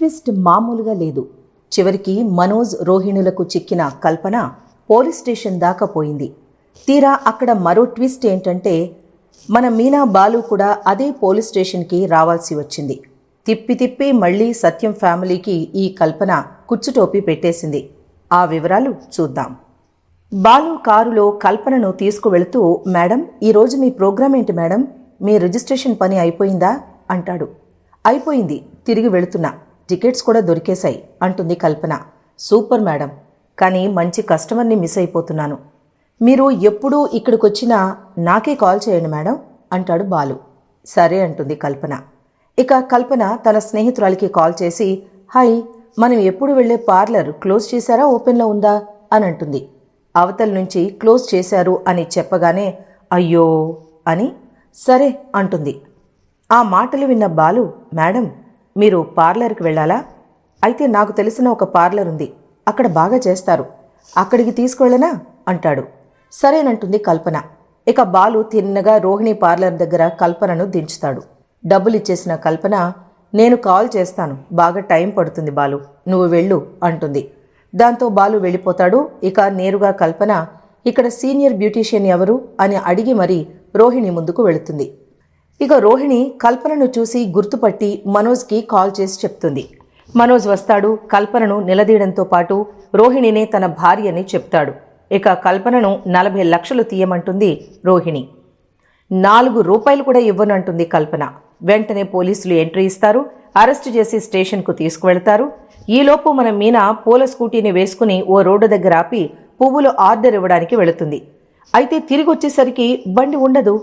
Twist మామూలుగా లేదు. చివరికి మనోజ్ రోహిణులకు చిక్కిన కల్పన పోలీస్ స్టేషన్ దాకా పోయింది. తీరా అక్కడ మరో ట్విస్ట్ ఏంటంటే మన మీనా బాలు కూడా అదే పోలీస్ స్టేషన్కి రావాల్సి వచ్చింది. తిప్పి తిప్పి మళ్ళీ సత్యం ఫ్యామిలీకి ఈ కల్పన కుచ్చుటోపి పెట్టేసింది. ఆ వివరాలు చూద్దాం. బాలు కారులో కల్పనను తీసుకువెళుతూ మేడం ఈరోజు మీ ప్రోగ్రామ్ ఏంటి మేడం? మీ రిజిస్ట్రేషన్ పని అయిపోయిందా? అంటాడు. అయిపోయింది తిరిగి వెళుతున్నా. టికెట్స్ కూడా దొరికేశాయి అంటుంది కల్పన. Super madam. కానీ మంచి కస్టమర్ని మిస్ అయిపోతున్నాను. మీరు ఎప్పుడూ ఇక్కడికి వచ్చినా నాకే కాల్ చేయండి మేడం అంటాడు బాలు. సరే అంటుంది కల్పన. ఇక కల్పన తన స్నేహితురాలికి కాల్ చేసి హాయ్ మనం ఎప్పుడు వెళ్ళే పార్లర్ క్లోజ్ చేశారా ఓపెన్లో ఉందా? అని అంటుంది. అవతల నుంచి క్లోజ్ చేశారు అని చెప్పగానే అయ్యో అని సరే అంటుంది. ఆ మాటలు విన్న బాలు మేడం మీరు పార్లర్కి వెళ్ళాలా? అయితే నాకు తెలిసిన ఒక పార్లర్ ఉంది. అక్కడ బాగా చేస్తారు. అక్కడికి తీసుకువెళ్ళనా? అంటాడు. సరేనంటుంది కల్పన. ఇక బాలు తిన్నగా రోహిణి పార్లర్ దగ్గర కల్పనను దించుతాడు. డబ్బులు ఇచ్చేసిన కల్పన నేను కాల్ చేస్తాను. బాగా టైం పడుతుంది బాలు. నువ్వు వెళ్ళు అంటుంది. దాంతో బాలు వెళ్ళిపోతాడు. ఇక నేరుగా కల్పన ఇక్కడ సీనియర్ బ్యూటీషియన్ ఎవరు? అని అడిగి మరీ రోహిణి ముందుకు వెళుతుంది. ఇక రోహిణి కల్పనను చూసి గుర్తుపట్టి మనోజ్కి కాల్ చేసి చెప్తుంది. మనోజ్ వస్తాడు కల్పనను నిలదీయడంతో పాటు రోహిణినే తన భార్యని చెప్తాడు. ఇక కల్పనను నలభై లక్షలు తీయమంటుంది రోహిణి. నాలుగు రూపాయలు కూడా ఇవ్వనంటుంది కల్పన. వెంటనే పోలీసులు ఎంట్రీ ఇస్తారు అరెస్ట్ చేసి స్టేషన్కు తీసుకువెళ్తారు. ఈలోపు మన మీనా పూల స్కూటీని వేసుకుని ఓ రోడ్డు దగ్గర ఆపి పువ్వులు ఆర్డర్ ఇవ్వడానికి వెళుతుంది. అయితే తిరిగి వచ్చేసరికి బండి ఉండదు.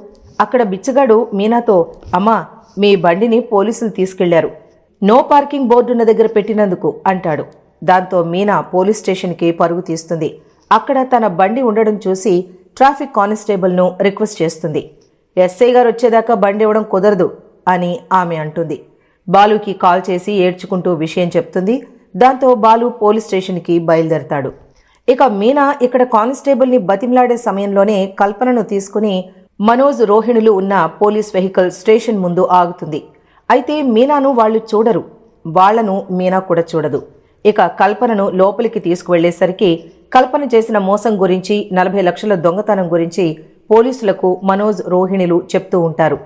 అక్కడ బిచ్చగాడు మీనాతో అమ్మా మీ బండిని పోలీసులు తీసుకెళ్ళారు. నో పార్కింగ్ బోర్డు ఉన్న దగ్గర పెట్టినందుకు అంటాడు. దాంతో మీనా పోలీస్ స్టేషన్కి పరుగు తీస్తుంది. అక్కడ తన బండి ఉండడం చూసి ట్రాఫిక్ కానిస్టేబుల్ను రిక్వెస్ట్ చేస్తుంది. ఎస్ఐ గారు వచ్చేదాకా బండి ఇవ్వడం కుదరదు అని ఆమె అంటుంది. బాలుకి కాల్ చేసి ఏడ్చుకుంటూ విషయం చెప్తుంది. దాంతో బాలు పోలీస్ స్టేషన్కి బయలుదేరతాడు. ఇక మీనా ఇక్కడ కానిస్టేబుల్ని బతిమలాడే సమయంలోనే కల్పనను తీసుకుని మనోజ్ రోహిణులు ఉన్న పోలీస్ వెహికల్ స్టేషన్ ముందు ఆగుతుంది. అయితే మీనాను వాళ్ళు చూడరు. వాళ్ళను మీనా కూడా చూడదు. ఇక కల్పనను లోపలికి తీసుకువెళ్ళేసరికి కల్పన చేసిన మోసం గురించి నలభై లక్షల దొంగతనం గురించి పోలీసులకు మనోజ్ రోహిణులు చెప్తూ ఉంటారు.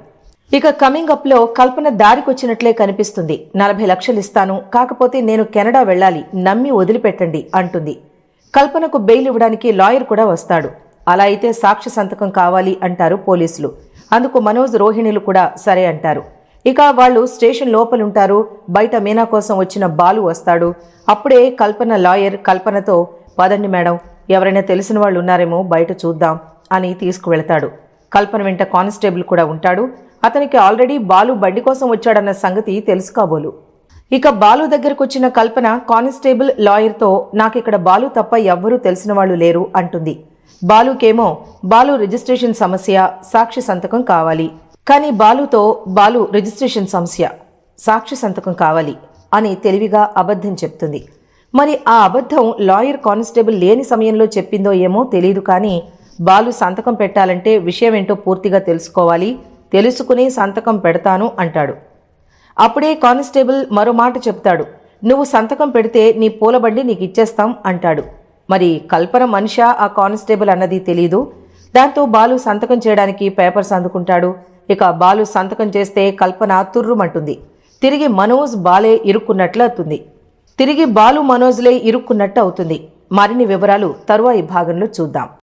ఇక కమింగ్ అప్లో కల్పన దారికొచ్చినట్లే కనిపిస్తుంది. నలభై లక్షలు ఇస్తాను. కాకపోతే నేను కెనడా వెళ్ళాలి. నమ్మి వదిలిపెట్టండి అంటుంది. కల్పనకు బెయిల్ ఇవ్వడానికి లాయర్ కూడా వస్తాడు. అలా అయితే సాక్షి సంతకం కావాలి అంటారు పోలీసులు. అందుకు మనోజ్ రోహిణులు కూడా సరే అంటారు. ఇక వాళ్ళు స్టేషన్ లోపలుంటారు. బయట మీనా కోసం వచ్చిన బాలు వస్తాడు. అప్పుడే కల్పన లాయర్ కల్పనతో పదండి మేడం ఎవరైనా తెలిసిన వాళ్ళు ఉన్నారేమో బయట చూద్దాం అని తీసుకువెళతాడు. కల్పన వెంట కానిస్టేబుల్ కూడా ఉంటాడు. అతనికి ఆల్రెడీ బాలు బండి కోసం వచ్చాడన్న సంగతి తెలుసు కాబోలు. ఇక బాలు దగ్గరకు వచ్చిన కల్పన కానిస్టేబుల్ లాయర్తో నాకిక్కడ బాలు తప్ప ఎవ్వరూ తెలిసిన వాళ్ళు లేరు అంటుంది. బాలుకేమో బాలు రిజిస్ట్రేషన్ సమస్య సాక్షి సంతకం కావాలి. కానీ బాలుతో బాలు రిజిస్ట్రేషన్ సమస్య సాక్షి సంతకం కావాలి అని తెలివిగా అబద్ధం చెప్తుంది. మరి ఆ అబద్ధం లాయర్ కానిస్టేబుల్ లేని సమయంలో చెప్పిందో ఏమో తెలియదు కానీ బాలు సంతకం పెట్టాలంటే విషయం ఏంటో పూర్తిగా తెలుసుకోవాలి. తెలుసుకుని సంతకం పెడతాను అంటాడు. అప్పుడే కానిస్టేబుల్ మరో మాట చెప్తాడు. నువ్వు సంతకం పెడితే నీ పూలబండి నీకు ఇచ్చేస్తాం అంటాడు. మరి కల్పన మనిషా ఆ కానిస్టేబుల్ అన్నది తెలీదు. దాంతో బాలు సంతకం చేయడానికి పేపర్స్ అందుకుంటాడు. ఇక బాలు సంతకం చేస్తే కల్పన తుర్రుమంటుంది. తిరిగి మనోజ్ బాలే ఇరుక్కున్నట్లు అవుతుంది. తిరిగి బాలు మనోజ్లే ఇరుక్కున్నట్టు అవుతుంది. మరిన్ని వివరాలు తరువాయి భాగంలో చూద్దాం.